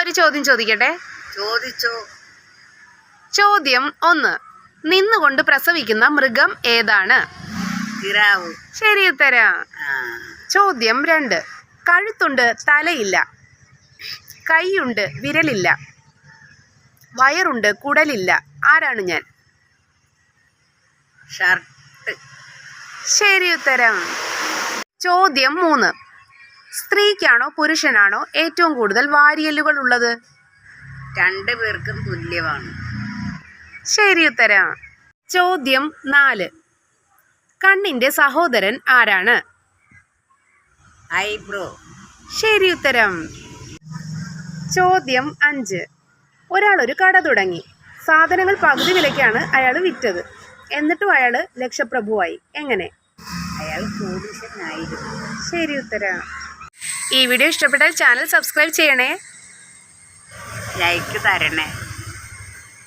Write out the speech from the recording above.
ഒരു ചോദ്യം ചോദിക്കട്ടെ? ചോദിച്ചോ. ചോദ്യം ഒന്ന്. നിന്നുകൊണ്ട് പ്രസവിക്കുന്ന മൃഗം ഏതാണ്? കിരാവ് ശരി ഉത്തരം. ചോദ്യം രണ്ട്. കഴുത്തുണ്ട് തലയില്ല. കൈയുണ്ട് വിരലില്ല. വയറുണ്ട് കുടലില്ല. ആരാണ് ഞാൻ? ഷർട്ട്. ശരി ഉത്തരം. ചോദ്യം മൂന്ന്. സ്ത്രീക്കാണോ പുരുഷനാണോ ഏറ്റവും കൂടുതൽ വാരിയല്ലുകൾ ഉള്ളത്? രണ്ടു പേർക്കും തുല്യമാണ്. ശരി ഉത്തരം. ചോദ്യം നാല്. കണ്ണിന്റെ സഹോദരൻ ആരാണ്? ഐബ്രോ. ശരി ഉത്തരം. ചോദ്യം അഞ്ച്. ഒരാൾ ഒരു കട തുടങ്ങി. സാധനങ്ങൾ പകുതി വിലയ്ക്കാണ് അയാൾ വിറ്റത്. എന്നിട്ടും അയാൾ ലക്ഷപ്രഭുവായി. എങ്ങനെ? അയാൾ ശരി ഉത്തരം. ഈ വീഡിയോ ഇഷ്ടപ്പെട്ടാൽ ചാനൽ സബ്സ്ക്രൈബ് ചെയ്യണേ. ലൈക്ക് തരണേ.